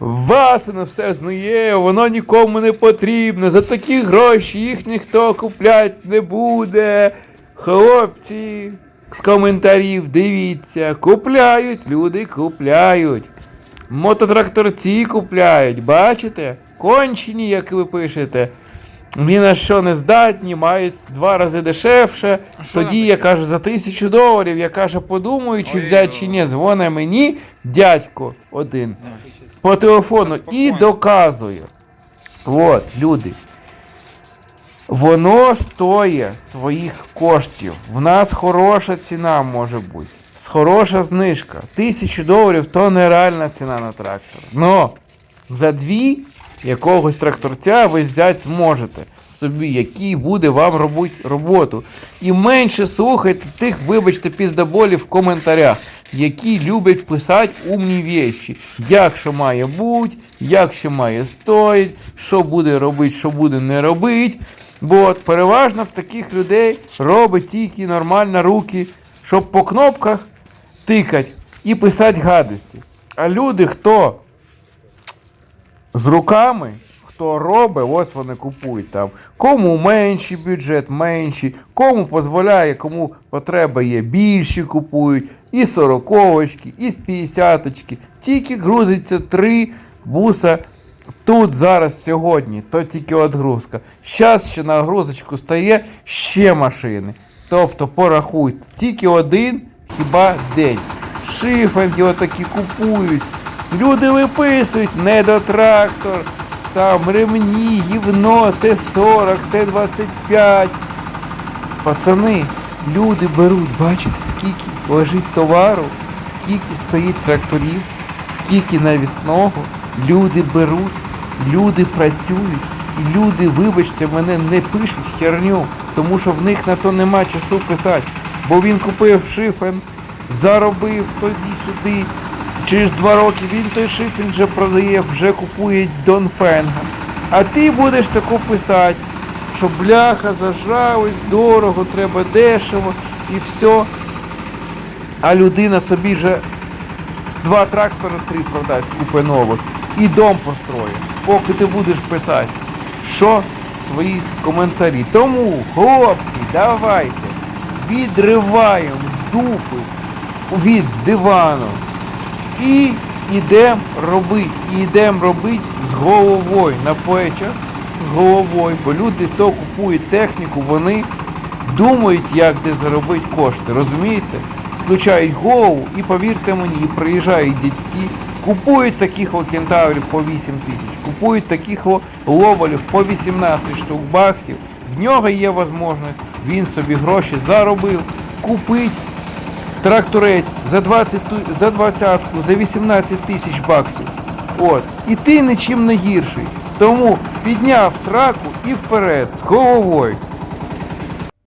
Вас воно все знає, воно нікому не потрібно. За такі гроші їх ніхто купляти не буде. Хлопці, з коментарів дивіться, купляють, люди купляють. Мототракторці купляють, бачите? Кончені, як ви пишете. Ні на що не здатні, мають два рази дешевше. А що Тоді я таке? кажу за тисячу доларів. Я каже, подумаю, чи Ой, взяти чи ні. Дзвоне мені дядько один Давай. по телефону і Спокійно. доказує. От, люди. Воно стоїть своїх коштів. В нас хороша ціна може бути. Хороша знижка. Тисячу доларів то нереальна ціна на трактор. Но за дві якогось тракторця ви взяти зможете собі, який буде вам робити роботу. І менше слухайте тих, вибачте, піздоболів в коментарях, які люблять писати умні вещі. Як що має бути, як що має стоїть, що буде робити, що буде не робити. Бо от переважно в таких людей робить тільки нормально руки, щоб по кнопках тикати і писати гадості. А люди, хто з руками, хто робить, ось вони купують там. Кому менший бюджет, менший, кому дозволяє, кому потреба є, більші купують, і сороковочки, і з п'ятдесяточки. Тільки грузиться три буса тут зараз сьогодні, то тільки отгрузка. Щас ще на грузочку стає ще машини. Тобто порахуйте, тільки один хіба день. Шифенки отакі купують. Люди виписують недотрактор, там ремні, гівно, Т-40, Т-25. Пацани, люди беруть, бачите, скільки лежить товару, скільки стоїть тракторів, скільки навісного. Люди беруть, люди працюють, і люди, вибачте, мене не пишуть херню, тому що в них на то нема часу писати. Бо він купив шифен, заробив тоді-сюди. Через два роки він той шифен вже продає, вже купує Донфенга. А ти будеш таку писати, що бляха, зажрались, дорого, треба дешево і все. А людина собі вже два трактора, три продасть, купи нових і дом построїть, поки ти будеш писати, що свої коментарі. Тому, хлопці, давайте відриваємо дупи від дивану і йдемо робити. І йдемо робити з головою на плечах, з головою, бо люди то купують техніку, вони думають, як де заробити кошти, розумієте? Включають голову і повірте мені, приїжджають дядьки, купують таких кентаврів по 8 тисяч, купують таких о ловалів по 18 штук баксів. В нього є можливість, він собі гроші заробив, купить тракторець за 20, ту- за 20, за 18 тисяч баксів. От. І ти нічим не гірший. Тому підняв сраку і вперед, з головою.